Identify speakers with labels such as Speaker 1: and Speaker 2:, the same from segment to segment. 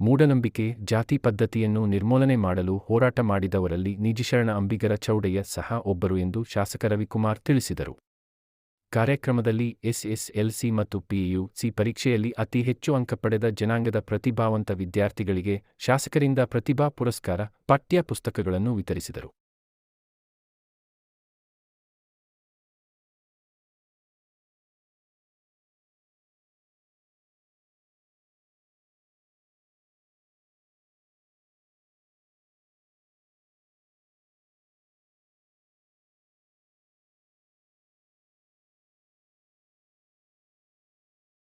Speaker 1: ಮೂಢನಂಬಿಕೆ, ಜಾತಿ ಪದ್ಧತಿಯನ್ನು ನಿರ್ಮೂಲನೆ ಮಾಡಲು ಹೋರಾಟ ಮಾಡಿದವರಲ್ಲಿ ನಿಜಿಶರಣ ಅಂಬಿಗರ ಚೌಡಯ್ಯ ಸಹ ಒಬ್ಬರು ಎಂದು ಶಾಸಕ ರವಿಕುಮಾರ್ ತಿಳಿಸಿದರು. ಕಾರ್ಯಕ್ರಮದಲ್ಲಿ ಎಸ್ಎಸ್ಎಲ್ಸಿ ಮತ್ತು ಪಿಯುಸಿ ಪರೀಕ್ಷೆಯಲ್ಲಿ ಅತಿ ಹೆಚ್ಚು ಅಂಕ ಪಡೆದ ಜನಾಂಗದ ಪ್ರತಿಭಾವಂತ ವಿದ್ಯಾರ್ಥಿಗಳಿಗೆ ಶಾಸಕರಿಂದ ಪ್ರತಿಭಾ ಪುರಸ್ಕಾರ, ಪಠ್ಯ ಪುಸ್ತಕಗಳನ್ನು ವಿತರಿಸಿದರು.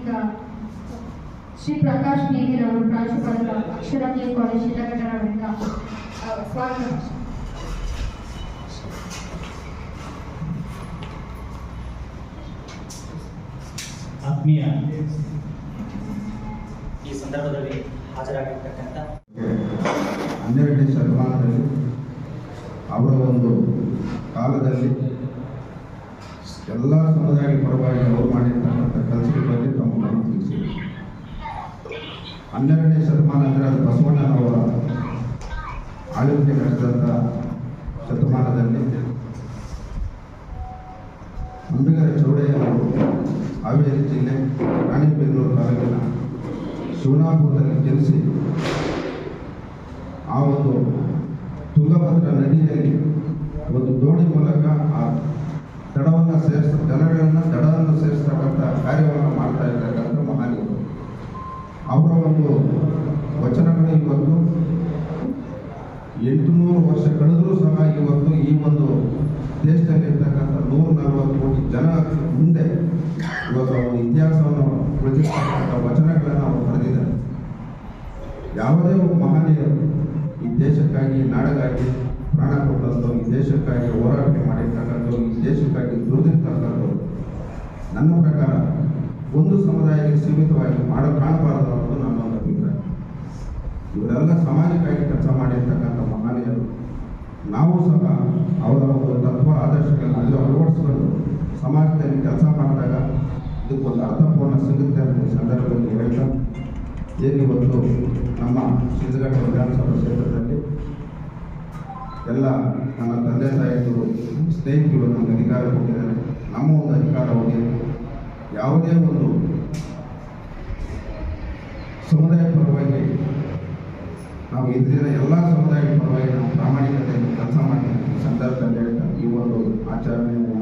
Speaker 2: ಈಗ ಶ್ರೀ ಪ್ರಕಾಶ್ ನೇಗಿಲ್ ಅವರು ಪ್ರಾಂಶುಪಾಲರ ಅಕ್ಷರ ಕೆ ಕಾಲೇಜ್ ಶಿಲಾಘಟ್ಟಣದಿಂದ ಸ್ವಾಗತ.
Speaker 3: ಆತ್ಮೀಯ ಈ ಸಂದರ್ಭದಲ್ಲಿ ಹಾಜರಾಗಿರ್ತಕ್ಕಂಥ
Speaker 4: ಹನ್ನೆರಡನೇ ಶತಮಾನದಲ್ಲಿ ಅವರ ಒಂದು ಕಾಲದಲ್ಲಿ ಎಲ್ಲ ಸಮುದಾಯ ಪರವಾಗಿ ಅವರು ಮಾಡಿರ್ತಕ್ಕಂಥ ಕೆಲಸದ ಬಗ್ಗೆ ತಮ್ಮ ಗಮನ ತಿಳಿಸಿದರು. ಹನ್ನೆರಡನೇ ಶತಮಾನ ಅಂದರೆ ಅದು ಬಸವಣ್ಣನವರ ಆಳ್ವಿಕೆ ನಡೆಸಿದಂಥ ಶತಮಾನದಲ್ಲಿ ಅಂಬಿಗರ ಚೌಡಯ್ಯನವರು ಹಾವೇರಿ ಜಿಲ್ಲೆ ರಾಣಿಬೆನ್ನೂರು ತಾಲೂಕಿನ ಶಿವನಾಪುರದಲ್ಲಿ ಜನಿಸಿ ಆ ಒಂದು ತುಂಗಭದ್ರಾ ನದಿಯಲ್ಲಿ ಒಂದು ದೋಣಿ ಮೂಲಕ ವಚನಗಳು ಇವತ್ತು ಎಂಟುನೂರು ವರ್ಷ ಕಳೆದರೂ ಸಹ ಇವತ್ತು ಈ ಒಂದು ದೇಶದಲ್ಲಿರ್ತಕ್ಕಂಥ ನೂರ ನಲವತ್ತು ಕೋಟಿ ಜನ ಮುಂದೆ ಇವತ್ತು ಇತಿಹಾಸವನ್ನು ಉಳಿದಿರ್ತಕ್ಕಂಥ ವಚನಗಳನ್ನು ಅವರು ಬರೆದಿದ್ದಾರೆ. ಯಾವುದೇ ಒಬ್ಬ ಮಹನೀಯರು ಈ ದೇಶಕ್ಕಾಗಿ ನಾಡಗಾಗಿ ಪ್ರಾಣ ಕೊಟ್ಟಂಥವ್ರು, ಈ ದೇಶಕ್ಕಾಗಿ ಹೋರಾಟ ಮಾಡಿರ್ತಕ್ಕಂಥವ್ರು, ಈ ದೇಶಕ್ಕಾಗಿ ದುಡಿದಿರ್ತಕ್ಕಂಥವ್ರು ನನ್ನ ಪ್ರಕಾರ ಒಂದು ಸಮುದಾಯಕ್ಕೆ ಸೀಮಿತವಾಗಿ ಮಾಡ ಕಾಣಬಾರದು ಅನ್ನೋದು ನನ್ನ ಒಂದು ಅಭಿಪ್ರಾಯ ಇವರೆಲ್ಲ ಸಮಾಜಕ್ಕಾಗಿ ಕೆಲಸ ಮಾಡಿರ್ತಕ್ಕಂಥ ಮಹನೀಯರು. ನಾವು ಸಹ ಅವರ ಒಂದು ತತ್ವ, ಆದರ್ಶಗಳನ್ನು ಅಳವಡಿಸ್ಕೊಂಡು ಸಮಾಜದಲ್ಲಿ ಕೆಲಸ ಮಾಡಿದಾಗ ಇದಕ್ಕೊಂದು ಅರ್ಥಪೂರ್ಣ ಸಿಗುತ್ತೆ ಈ ಸಂದರ್ಭದಲ್ಲಿ ಹೇಳ್ತಾ ಏನಿವತ್ತು ನಮ್ಮ ಸಿದ್ಧಘಟ್ಟ ವಿಧಾನಸಭಾ ಕ್ಷೇತ್ರದಲ್ಲಿ ಎಲ್ಲ ನನ್ನ ತಂದೆ ತಾಯಿಗಳು, ಸ್ನೇಹಿತರು ನಮಗೆ ಅಧಿಕಾರ ಕೊಟ್ಟಿದ್ದಾರೆ. ನಮ್ಮ ಒಂದು ಅಧಿಕಾರವಾಗಿ ಯಾವುದೇ ಒಂದು ಸಮುದಾಯ ಪರವಾಗಿ ನಾವು ಇದ್ದಿನ ಎಲ್ಲ ಸಮುದಾಯದ ಪರವಾಗಿ ನಾವು ಪ್ರಾಮಾಣಿಕತೆಯನ್ನು ಕೆಲಸ ಮಾಡ್ತೀವಿ ಸಂದರ್ಭದಲ್ಲಿ ಈ ಒಂದು ಆಚರಣೆಯನ್ನು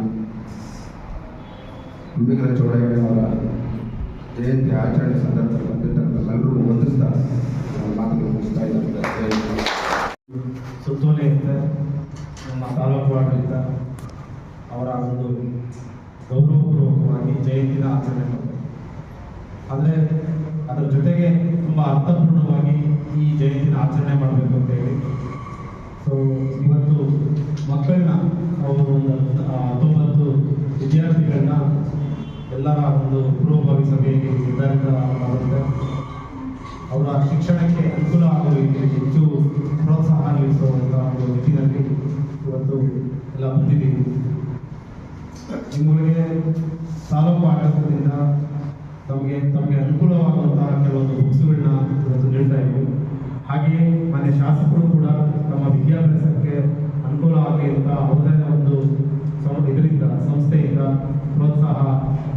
Speaker 4: ಅಂಬಿಗರ ಚೌಡಯ್ಯನವರ ಜಯಂತಿ ಆಚರಣೆ ಸಂದರ್ಭದಲ್ಲಿ ಬಂದಿರ್ತಕ್ಕಂಥ ಎಲ್ಲರೂ ವಂದಿಸ್ತಾ ಮಾತುಗಳು ಮುಗಿಸ್ತಾ ಇದ್ದಾರೆ.
Speaker 3: ಸುತ್ತೋಲೆಯಿಂದ ನಮ್ಮ ತಾಲೂಕು ಆಡಳಿತ ಅವರ ಒಂದು ಗೌರವಪೂರ್ವಕವಾಗಿ ಜಯಂತಿನ ಆಚರಣೆ ಮಾಡ್ತಾರೆ ಆದರೆ ಅದರ ಜೊತೆಗೆ ತುಂಬ ಅರ್ಥಪೂರ್ಣವಾಗಿ ಈ ಜಯಂತಿನ ಆಚರಣೆ ಮಾಡಬೇಕು ಅಂತ ಹೇಳಿ. ಸೊ ಇವತ್ತು ಮಕ್ಕಳನ್ನ ಅವರು ಒಂದು ಹತ್ತೊಂಬತ್ತು ವಿದ್ಯಾರ್ಥಿಗಳನ್ನ ಎಲ್ಲರ ಒಂದು ಪೂರ್ವಭಾವಿ ಸಭೆಯಲ್ಲಿ ನಿರ್ಧಾರ ಮಾಡುತ್ತೆ. ಅವರ ಶಿಕ್ಷಣಕ್ಕೆ ಅನುಕೂಲ ಆಗುವ ರೀತಿಯಲ್ಲಿ ಹೆಚ್ಚು ಪ್ರೋತ್ಸಾಹ ನೀಡಿಸುವಂಥ ಒಂದು ನಿಟ್ಟಿನಲ್ಲಿ ಇವತ್ತು ಎಲ್ಲ ಬಂದಿದ್ದೀವಿ. ನಿಮಗೆ ತಾಲೂಕು ಆಡಳಿತದಿಂದ ತಮಗೆ ತಮಗೆ ಅನುಕೂಲವಾಗುವಂತಹ ಕೆಲವೊಂದು ಬುಕ್ಸ್ಗಳನ್ನ ಹಾಗೆಯೇ ಮನೆ ಶಾಸಕರು ಕೂಡ ತಮ್ಮ ವಿದ್ಯಾಭ್ಯಾಸಕ್ಕೆ ಅನುಕೂಲ ಆಗಲಿ ಅಂತ ಅವರೇ ಒಂದು ಇದರಿಂದ, ಸಂಸ್ಥೆಯಿಂದ ಪ್ರೋತ್ಸಾಹ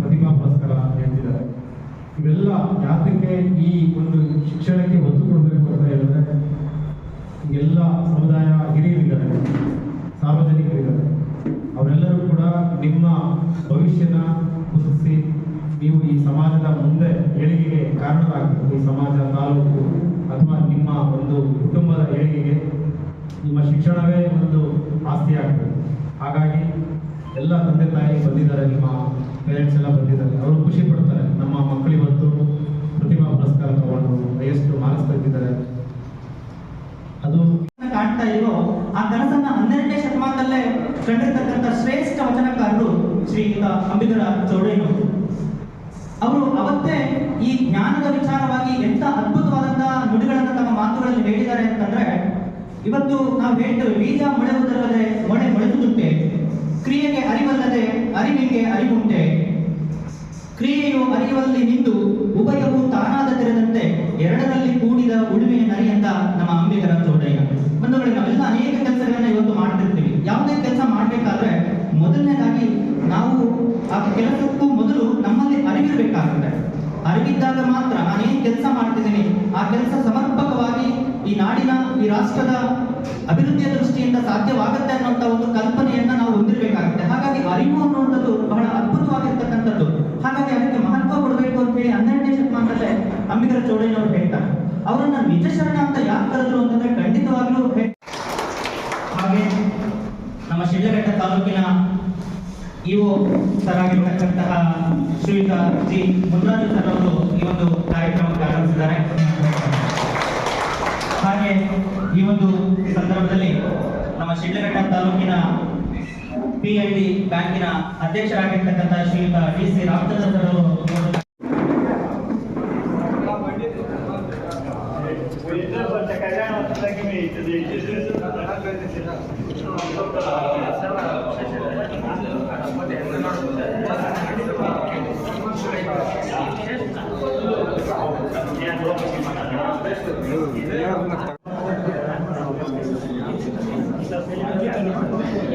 Speaker 3: ಪ್ರತಿಭಾ ಪುರಸ್ಕಾರ ನೀಡ್ತಿದ್ದಾರೆ. ಇವೆಲ್ಲ ಯಾತಕ್ಕೆ ಈ ಒಂದು ಶಿಕ್ಷಣಕ್ಕೆ ಒತ್ತು ಕೊಡಬೇಕು ಅಂತ ಹೇಳಿದ್ರೆ, ಎಲ್ಲ ಸಮುದಾಯ ಹಿರಿಯರಿದ್ದಾರೆ, ಸಾರ್ವಜನಿಕರಿದ್ದಾರೆ. ಅವರೆಲ್ಲರೂ ಕೂಡ ನಿಮ್ಮ ಭವಿಷ್ಯನ ಕುಸಿಸಿ ನೀವು ಈ ಸಮಾಜದ ಮುಂದೆ ಏಳಿಗೆಗೆ ಕಾರಣರಾಗಬೇಕು ಈ ಸಮಾಜ ತಾಲೂಕು ಅಥವಾ ಒಂದು ಕುಟುಂಬದ ಏಳಿಗೆಗೆ ನಿಮ್ಮ ಶಿಕ್ಷಣವೇ ಒಂದು ಆಸ್ತಿ ಆಗ್ತದೆ ಹಾಗಾಗಿ ಎಲ್ಲ ತಂದೆ ತಾಯಿ ಬಂದಿದ್ದಾರೆ, ನಿಮ್ಮ ಪೇರೆಂಟ್ಸ್ ಎಲ್ಲ ಬಂದಿದ್ದಾರೆ. ಅವರು ಖುಷಿ ಪಡ್ತಾರೆ. ನಮ್ಮ ಮಕ್ಕಳು ಇವತ್ತು ಪ್ರತಿಭಾ ಪುರಸ್ಕಾರ ತಗೊಂಡು ಹೈಯೆಸ್ಟ್ ಮಾರ್ಕ್ಸ್ ತೆಗೆದಿದ್ದಾರೆ ಅದು
Speaker 5: ಕಾಣ್ತಾ ಇರೋ ಆ ಕನಸನ್ನ ಹನ್ನೆರಡನೇ ಶತಮಾನದಲ್ಲೇ ಕಂಡಿರ್ತಕ್ಕಂಥ ಶ್ರೇಷ್ಠ ವಚನಕಾರರು ಶ್ರೀಯುತ ಅಂಬಿಗರ ಚೌಡಯ್ಯನವರು. ಮಾತುಗಳಲ್ಲಿ ಹೇಳಿದ್ದಾರೆ ಅಂತಂದ್ರೆ, ಇವತ್ತು ನಾವು ಹೇಳ್ತೇವೆ, ಬೀಜ ಮೊಳೆಯುವುದಲ್ಲದೆ ಮೊಳೆ ಮೊಳೆದುದುಂಟೆ ಕ್ರಿಯೆಗೆ ಅರಿವಲ್ಲದೆ ಅರಿವಿಗೆ ಅರಿವುಂಟೆ. ಕ್ರಿಯೆಯು ಅರಿಯುವಲ್ಲಿ ನಿಂತು ಉಭಯವು ತಾನಾದ ತೆರೆದಂತೆ ಎರಡರಲ್ಲಿ ಕೂಡಿದ ಉಳುಮೆಯ ನರಿ ಅಂತ ನಮ್ಮ ಅಂಬಿಗರ ಚೌಡಯ್ಯ ಬಂಧುಗಳೇ, ನಾವೆಲ್ಲ ಅನೇಕ ಕೆಲಸಗಳನ್ನ ಇವತ್ತು ಮಾಡ್ತಿರ್ತೀವಿ. ಯಾವುದೇ ಕೆಲಸ ಮಾಡ್ಬೇಕಾದ್ರೆ ಮೊದಲನೇದಾಗಿ ನಾವು ಆ ಕೆಲಸಕ್ಕೂ ಮೊದಲು ನಮ್ಮಲ್ಲಿ ಅರಿವಿರ್ಬೇಕಾಗುತ್ತೆ. ಅರಿವಿದ್ದಾಗ ಮಾತ್ರ ನಾನೇನು ಕೆಲಸ ಮಾಡ್ತಿದ್ದೀನಿ, ಆ ಕೆಲಸ ಸಮರ್ಪಕವಾಗಿ ಈ ನಾಡಿನ, ಈ ರಾಷ್ಟ್ರದ ಅಭಿವೃದ್ಧಿಯ ದೃಷ್ಟಿಯಿಂದ ಸಾಧ್ಯವಾಗುತ್ತೆ ಅನ್ನೋಂಥ ಒಂದು ಕಲ್ಪನೆಯನ್ನ ನಾವು ಹೊಂದಿರಬೇಕಾಗುತ್ತೆ. ಹಾಗಾಗಿ ಅರಿವು ಅನ್ನುವಂಥದ್ದು ಬಹಳ ಅದ್ಭುತವಾಗಿರ್ತಕ್ಕಂಥದ್ದು. ಹಾಗಾಗಿ ಅದಕ್ಕೆ ಮಹತ್ವ ಕೊಡಬೇಕು ಅಂತ ಹೇಳಿ ಹನ್ನೆರಡನೇ ಶತಮಾನದಲ್ಲೇ ಅಂಬಿಗರ ಚೌಡಯ್ಯನವರು ಹೇಳ್ತಾರೆ. ಅವರನ್ನ ನಿಜ ಶರಣ ಅಂತ ಯಾಕೆ ಕರೆದ್ರು ಅಂತಂದ್ರೆ ಖಂಡಿತವಾಗ್ಲೂ ಹೇ- ಹಾಗೆ ನಮ್ಮ ಶಿಡ್ಲಘಟ್ಟ ತಾಲೂಕಿನ ಇಒ ಸರಾಗಿರ್ತಕ್ಕಂತಹ ಶ್ರೀಯುತ ಜಿ ಮುನ್ರಾಜು ಸರ್ ಈ ಒಂದು ಕಾರ್ಯಕ್ರಮಕ್ಕೆ ಆಗಮಿಸಿದ್ದಾರೆ. ಹಾಗೆ ಈ ಒಂದು ಸಂದರ್ಭದಲ್ಲಿ ನಮ್ಮ ಶಿಡ್ಲಘಟ್ಟ ತಾಲೂಕಿನ ಪಿ ಡಿ ಬ್ಯಾಂಕಿನ ಅಧ್ಯಕ್ಷರಾಗಿರ್ತಕ್ಕಂತಹ ಶ್ರೀಯುತ ಡಿ ಸಿ ರಾಮಚಂದ್ರ ಸರ್ ಅವರು ಈ Я
Speaker 6: на втором.